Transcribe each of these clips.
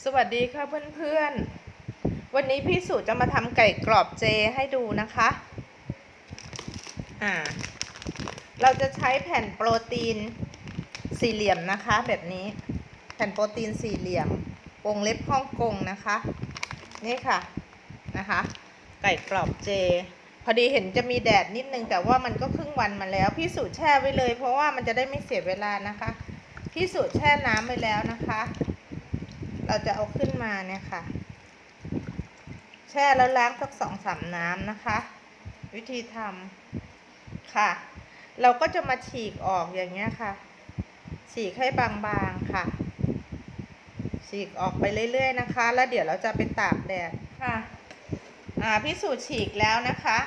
สวัสดีค่ะเพื่อนๆ วันนี้พี่สุจะมาทำไก่กรอบเจให้ดูนะคะ อ่า เราจะใช้แผ่นโปรตีนสี่เหลี่ยมนะคะ แบบนี้ แผ่นโปรตีนสี่เหลี่ยม วงเล็บฮ่องกงนะคะ นี่ค่ะ นะคะ ไก่กรอบเจ พอดีเห็นจะมีแดดนิดนึงแต่ว่ามันก็ครึ่งวันมาแล้ว พี่สุแช่ไว้เลย เพราะว่ามันจะได้ไม่เสียเวลานะคะ พี่สุแช่น้ำไว้แล้วนะคะ เราจะเอาขึ้นมาเนี่ยค่ะ แช่แล้วล้างสักสองสามน้ำนะคะ วิธีทำค่ะ เราก็จะมาฉีกออกอย่างเงี้ยค่ะ ฉีกให้บางๆค่ะ ฉีกออกไปเรื่อยๆนะคะ แล้วเดี๋ยวเราจะไปตากแดดค่ะอ่าพิสูจน์ฉีกแล้วนะคะ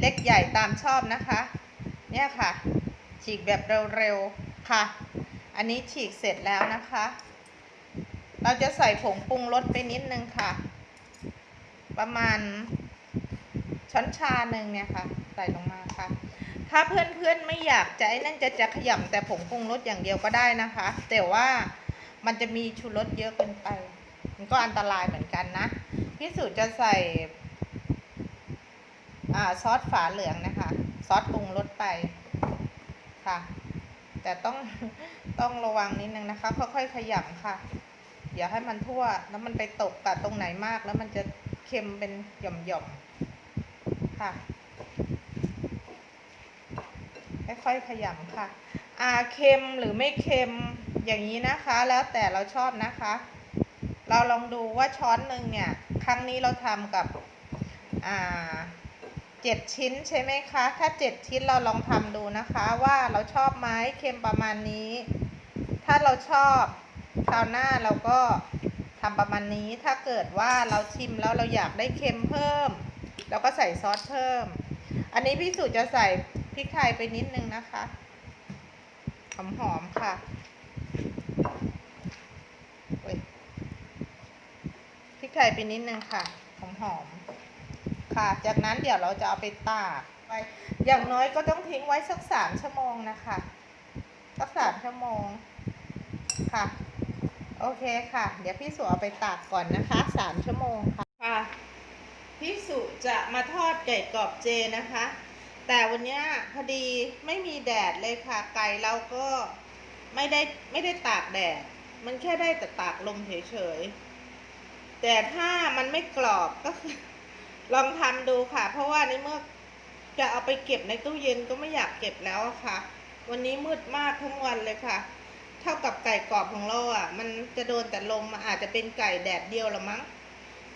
เล็กใหญ่ตามชอบนะคะ เนี่ยค่ะ ฉีกแบบเร็วๆค่ะ อันนี้ฉีกเสร็จแล้วนะคะ เราจะใส่ผงปรุงรสไปนิดนึงค่ะ ประมาณช้อนชาหนึ่งเนี่ยค่ะ ใส่ลงมาค่ะ ถ้าเพื่อนๆไม่อยากจะไอ้นั่นจะจะขยำแต่ผงปรุงรสอย่างเดียวก็ได้นะคะ แต่ว่ามันจะมีชูรสเยอะเกินไป มันก็อันตรายเหมือนกันนะพี่สุจะใส่อ่าซอสฝาเหลืองนะคะ ซอสปรุงรสไปค่ะ แต่ต้องต้องระวังนิดนึงนะคะ ค่อยๆขยำค่ะ อย่าให้มันทั่ว แล้วมันไปตกกับตรงไหนมาก แล้วมันจะเค็มเป็นหย่อมๆค่ะค่อยๆขยำค่ะอ่าเค็มหรือไม่เค็มอย่างนี้นะคะ แล้วแต่เราชอบนะคะ เราลองดูว่าช้อนหนึ่งเนี่ย ครั้งนี้เราทำกับอ่าเจ็ดชิ้นใช่ไหมคะ ถ้าเจ็ดชิ้นเราลองทำดูนะคะ ว่าเราชอบไหมเค็มประมาณนี้ ถ้าเราชอบ คราวหน้าเราก็ทำประมาณนี้ถ้าเกิดว่าเราชิมแล้วเราอยากได้เค็มเพิ่มเราก็ใส่ซอสเพิ่ม อันนี้พี่สุจะใส่พริกไทยไปนิดนึงนะคะ หอมๆค่ะพริกไทยไปนิดนึงค่ะ หอมๆค่ะ จากนั้นเดี๋ยวเราจะเอาไปตากไปอย่างน้อยก็ต้องทิ้งไว้สักสามชั่วโมงนะคะ สักสามชั่วโมงค่ะ โอเคค่ะ เดี๋ยวพี่สุเอาไปตากก่อนนะคะสามชั่วโมงค่ะค่ะพี่สุจะมาทอดไก่กรอบเจนะคะ แต่วันนี้พอดีไม่มีแดดเลยค่ะ ไก่เราก็ไม่ได้ไม่ได้ตากแดด มันแค่ได้แต่ตากลมเฉยๆ แต่ถ้ามันไม่กรอบก็คือลองทำดูค่ะ เพราะว่าในเมื่อจะเอาไปเก็บในตู้เย็นก็ไม่อยากเก็บแล้วค่ะ วันนี้มืดมากทั้งวันเลยค่ะ เท่ากับไก่กรอบของเราอะ มันจะโดนแต่ลมอะอาจจะเป็นไก่แดดเดียวละมั้ง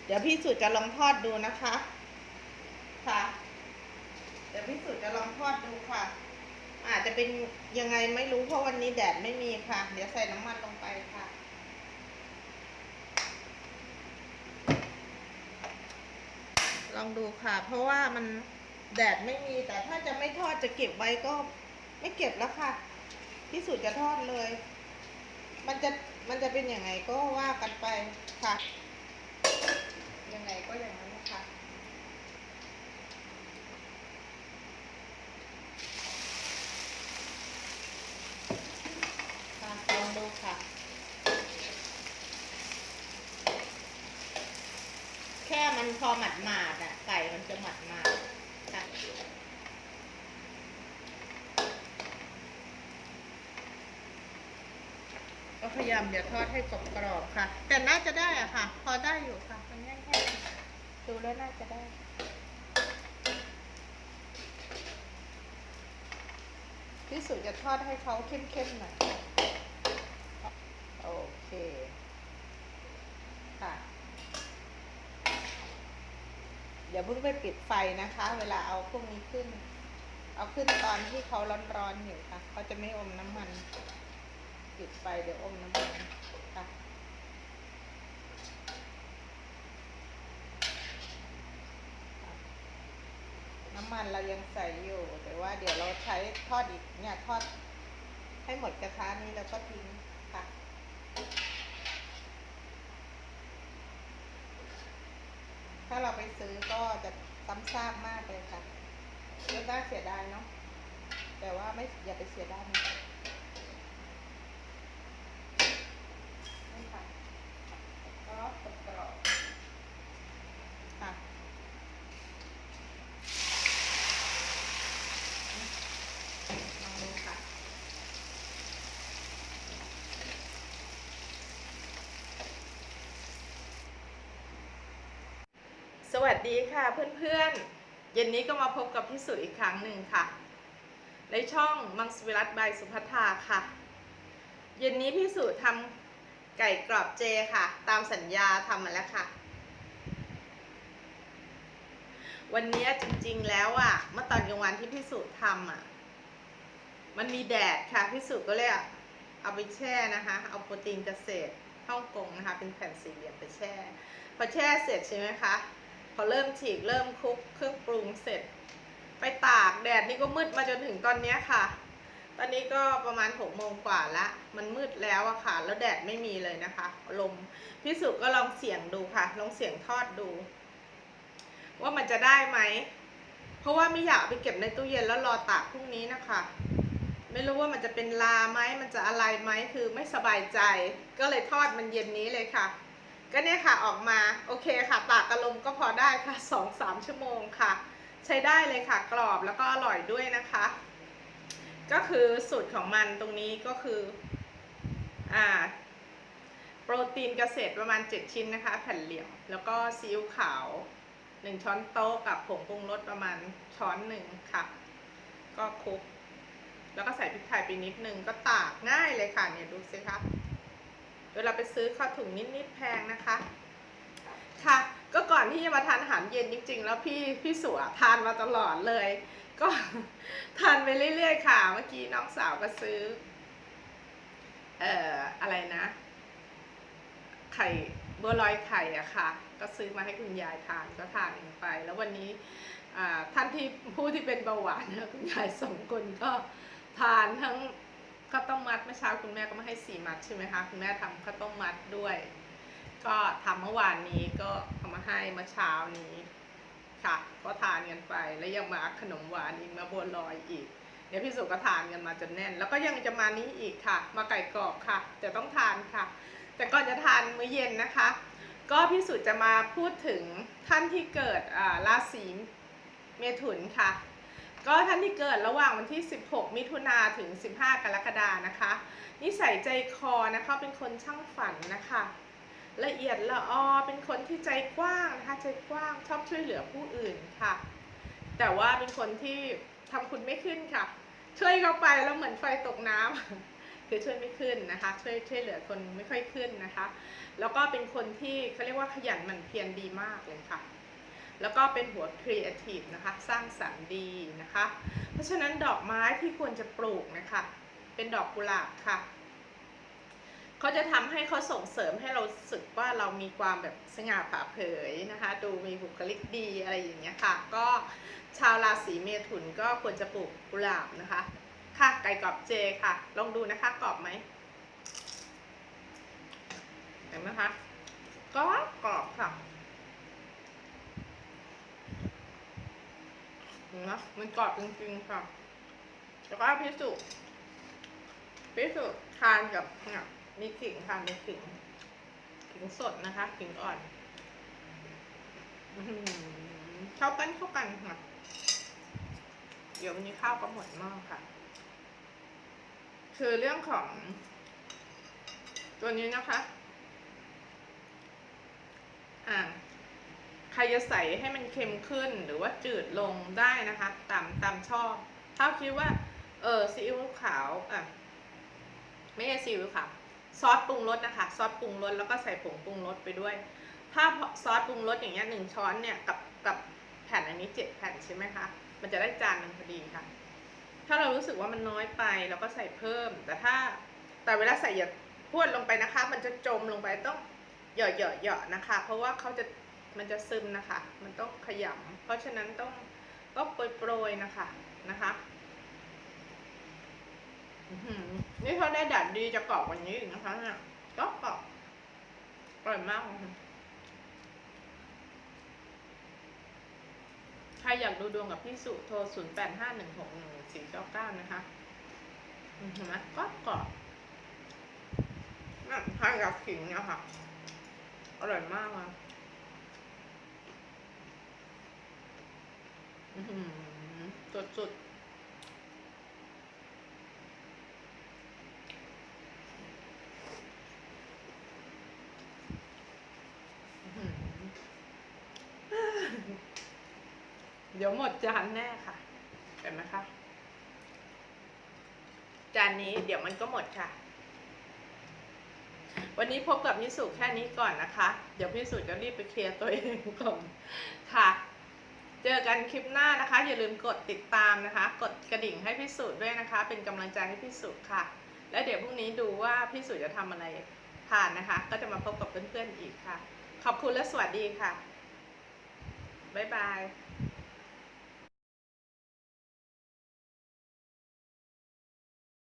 เดี๋ยวพี่สุจะลองทอดดูนะคะ ค่ะ เดี๋ยวพี่สุจะลองทอดดูค่ะ อาจจะเป็นยังไงไม่รู้เพราะวันนี้แดดไม่มีค่ะ เดี๋ยวใส่น้ำมันลงไปค่ะลองดูค่ะ เพราะว่ามันแดดไม่มีแต่ถ้าจะไม่ทอดจะเก็บไว้ก็ไม่เก็บแล้วค่ะพี่สุดจะทอดเลย มันจะมันจะเป็นยังไงก็ว่ากันไปค่ะ ยังไงก็อย่างนั้นนะคะค่ะลองดูค่ะ แค่มันพอหมัดหมาดอะ ไก่มันจะหมัดหมาดๆค่ะ ก็ พยายามอย่าทอดให้กรอบๆค่ะ แต่น่าจะได้อะค่ะ พอได้อยู่ค่ะมันแห้งๆดูแล้วน่าจะได้พี่สุดจะทอดให้เขาเข้มๆหน่อย โอเค ค่ะเดี๋ยวเพิ่งไปปิดไฟนะคะ เวลาเอาพวกนี้ขึ้น เอาขึ้นตอนที่เขาร้อนๆอยู่ค่ะ เขาจะไม่อมน้ำมัน ปิดไฟเดี๋ยวอมน้ำมันค่ะน้ำมันเรายังใส่อยู่ แต่ว่าเดี๋ยวเราใช้ทอดอีกเนี่ยทอดให้หมดกระทะนี้แล้วก็ทิ้งค่ะถ้าเราไปซื้อก็จะซ้ำซากมากเลยค่ะก็น่าเสียดายเนาะแต่ว่าไม่อย่าไปเสียดายนะนี่ค่ะก็ วัส ดีค่ะเพื่อนๆ เย็นนี้ก็มาพบกับพี่สุอีกครั้งหนึ่งค่ะ ในช่องมังสวิรัตบายสุภัทาค่ะ เย็นนี้พี่สุทำไก่กรอบเจค่ะ ตามสัญญาทำมาแล้วค่ะ วันนี้จริงๆแล้วอะ เมื่อตอนกลางวันที่พี่สุทำอะ มันมีแดดค่ะพี่สุก็เลยเอาไปแช่นะคะ เอาโปรตีนเกษตรฮ่องกงนะคะ เป็นแผ่นสี่เหลี่ยมไปแช่ พอแช่เสร็จใช่ไหมคะ พอเริ่มฉีกเริ่มคลุกเครื่องปรุงเสร็จ ไปตากแดดนี่ก็มืดมาจนถึงตอนนี้ค่ะ ตอนนี้ก็ประมาณหกโมงกว่าละมันมืดแล้วอะค่ะ แล้วแดดไม่มีเลยนะคะ ลมพี่สุก็ลองเสี่ยงดูค่ะ ลองเสี่ยงทอดดู ว่ามันจะได้ไหม เพราะว่าไม่อยากไปเก็บในตู้เย็นแล้วรอตากพรุ่งนี้นะคะไม่รู้ว่ามันจะเป็นลาไหมมันจะอะไรไหมคือไม่สบายใจ ก็เลยทอดมันเย็นนี้เลยค่ะ ก็เนี่ยค่ะออกมาโอเคค่ะตากกระลมก็พอได้ค่ะสองสามชั่วโมงค่ะ ใช้ได้เลยค่ะกรอบแล้วก็อร่อยด้วยนะคะ ก็คือสูตรของมันตรงนี้ก็คืออ่าโปรตีนเกษตรประมาณ 7 ชิ้นนะคะ แผ่นเหลี่ยม แล้วก็ซีอิ๊วขาว 1 ช้อนโต๊ะกับผงปรุงรสประมาณช้อนหนึ่งค่ะ ก็คลุก แล้วก็ใส่พริกไทยไปนิดนึงก็ตากง่ายเลยค่ะเนี่ยดูสิคะ เวลาไปซื้อข้าวถุงนิดๆแพงนะคะ ค่ะ ก็ก่อนที่จะมาทานอาหารเย็นจริง ๆ แล้วพี่พี่สัวทานมาตลอดเลย ก็ทานไปเรื่อยๆค่ะ เมื่อกี้น้องสาวก็ซื้อ เอ่ออะไรนะ ไข่บัวลอยไข่อะค่ะ ก็ซื้อมาให้คุณยายทานก็ทานเองไป แล้ววันนี้ท่านที่ผู้ที่เป็นเบาหวานคุณยายสองคนก็ทานทั้ง ข้าวต้มมัดเมื่อเช้าคุณแม่ก็มาให้สี่มัดใช่ไหมคะคุณแม่ทำข้าวต้มมัดด้วย ก็ทำเมื่อวานนี้ก็เอามาให้เมื่อเช้านี้ค่ะ ก็ทานกันไปแล้วยังมาขนมหวานอีกมาบัวลอยอีก เดี๋ยวพี่สุก็ทานกันมาจนแน่น แล้วก็ยังจะมานี้อีกค่ะ มาไก่กรอบค่ะแต่ต้องทานค่ะ แต่ก่อนจะทานมื้อเย็นนะคะ ก็พี่สุจะมาพูดถึงท่านที่เกิดอ่าราศีเมถุนค่ะ ก็ท่านที่เกิดระหว่างวันที่ 16 มิถุนาถึง 15 กรกฎานะคะ นิสัยใจคอนะคะเป็นคนช่างฝันนะคะ ละเอียดละออเป็นคนที่ใจกว้างนะคะใจกว้างชอบช่วยเหลือผู้อื่นค่ะ แต่ว่าเป็นคนที่ทำคุณไม่ขึ้นค่ะ ช่วยเขาไปแล้วเหมือนไฟตกน้ำคือช่วยไม่ขึ้นนะคะ ช่วยช่วยเหลือคนไม่ค่อยขึ้นนะคะ แล้วก็เป็นคนที่เขาเรียกว่าขยันหมั่นเพียรดีมากเลยค่ะ แล้วก็เป็นหัวครีเอทีฟนะคะ สร้างสรรค์ดีนะคะ เพราะฉะนั้นดอกไม้ที่ควรจะปลูกนะคะ เป็นดอกกุหลาบค่ะเขาจะทำให้เขาส่งเสริมให้เราสึกว่าเรามีความแบบสง่าผ่าเผยนะคะ ดูมีบุคลิกดีอะไรอย่างเงี้ยค่ะ ก็ชาวราศีเมถุนก็ควรจะปลูกกุหลาบนะคะ ค่ะไก่กรอบเจค่ะ ลองดูนะคะกรอบไหมเห็นไหมคะกรอบกรอบค่ะเห็ นไหมมันกรอบจริงๆค่ะ แล้วก็พิสุพิสุทานกับเนี่ยมีขิงทานมีขิงขิงสดนะคะขิงอ่อนเข้ากันเข้ากันค่ะ เดี๋ยววันนี้ข้าวก็หมดหม้อค่ะ คือเรื่องของ ตัวนี้นะคะ อ่า ใครจะใส่ให้มันเค็มขึ้นหรือว่าจืดลงได้นะคะ ตามตามชอบ ถ้าคิดว่า เออซีอิ๊วขาวอะไม่ใช่ซีอิ๊วขาวซอสปรุงรสนะคะ ซอสปรุงรสแล้วก็ใส่ผงปรุงรสไปด้วย ถ้าซอสปรุงรสอย่างเงี้ยหนึ่งช้อนเนี่ยกับกับแผ่นอันนี้เจ็ดแผ่นใช่ไหมคะ มันจะได้จานหนึ่งพอดีค่ะ ถ้าเรารู้สึกว่ามันน้อยไปเราก็ใส่เพิ่ม แต่ถ้าแต่เวลาใส่อย่าพรวดลงไปนะคะ มันจะจมลงไปต้องเหยาะเหยาะเหยาะนะคะ เพราะว่าเขาจะ มันจะซึมนะคะ มันต้องขยำเพราะฉะนั้นต้องต้องโปรยโปรยๆนะคะนะคะอื้อหือนี่เขาได้ดัดดีจะกรอบกว่านี้อีกนะคะเนี่ยก็กรอบอร่อยมากค่ะใครอยากดูดวงกับพี่สุโทร 0 8 5 1 6 1 4 9 9 นะคะอือเห็นไหมก็กรอบน่ะทานกับขิงเนี่ยค่ะ อร่อยมากเลย หือสุดเดี๋ยวหมดจานแน่ค่ะ เห็นไหมคะ จานนี้เดี๋ยวมันก็หมดค่ะ วันนี้พบกับพี่สุแค่นี้ก่อนนะคะ เดี๋ยวพี่สุจะรีบไปเคลียร์ตัวเองก่อนค่ะ เจอกันคลิปหน้านะคะ อย่าลืมกดติดตามนะคะ กดกระดิ่งให้พี่สุด้วยนะคะ เป็นกำลังใจให้พี่สุค่ะ และเดี๋ยวพรุ่งนี้ดูว่าพี่สุจะทำอะไรทานนะคะ ก็จะมาพบกับเพื่อนๆอีกค่ะ ขอบคุณและสวัสดีค่ะบ๊ายบาย